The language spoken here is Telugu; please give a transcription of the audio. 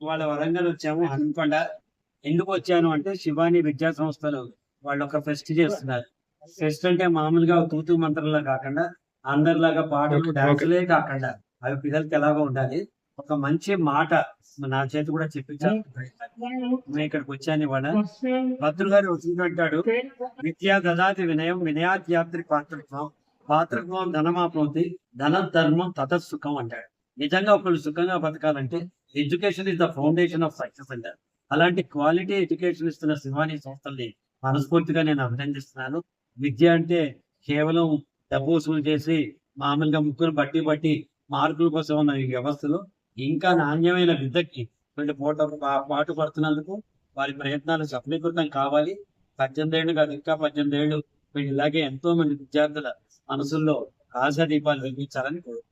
వాళ్ళ వరంగల్ వచ్చాము హనుకొండ ఎందుకు వచ్చాను అంటే శివాని విద్యా సంస్థలు వాళ్ళు ఒక ఫెస్ట్ చేస్తున్నారు. ఫెస్ట్ అంటే మామూలుగా తూతు మంత్రంలా కాకుండా అందరిలాగా పాటలు డాన్సులే కాకుండా అవి పిల్లలకి ఎలాగో ఉండాలి. ఒక మంచి మాట నా చేతి కూడా చెప్పించాను నేను ఇక్కడికి వచ్చాను ఇవాళ. భద్రులు గారు వచ్చినట్టాడు విద్యా దదాతి వినయం వినయాత్యాత్రి పాత్రత్వం పాత్రత్వం ధనమాప్నోతి ధన ధర్మం తతసుఖం అంటాడు. నిజంగా ఒకళ్ళు సుఖంగా బతకాలంటే education is the foundation of success అంటారు. అలాంటి క్వాలిటీ ఎడ్యుకేషన్ ఇస్తున్న శివాని సంస్థల్ని మనస్ఫూర్తిగా నేను అభినందిస్తున్నాను. విద్య అంటే కేవలం డబ్బు వసూలు చేసి మామూలుగా ముగ్గురు బట్టి బట్టి మార్కుల కోసం ఉన్న ఈ వ్యవస్థలో ఇంకా నాణ్యమైన విద్యకి వీళ్ళు పోట పాటు పడుతున్నందుకు వారి ప్రయత్నాలు సఫలీకృతం కావాలి. పద్దెనిమిది ఏళ్ళు కాదు ఇంకా పద్దెనిమిది ఏళ్ళు వీళ్ళు ఇలాగే ఎంతో మంది విద్యార్థుల మనసుల్లో ఆశా దీపాలు వెలిగించాలని కోరుకుంటున్నాను.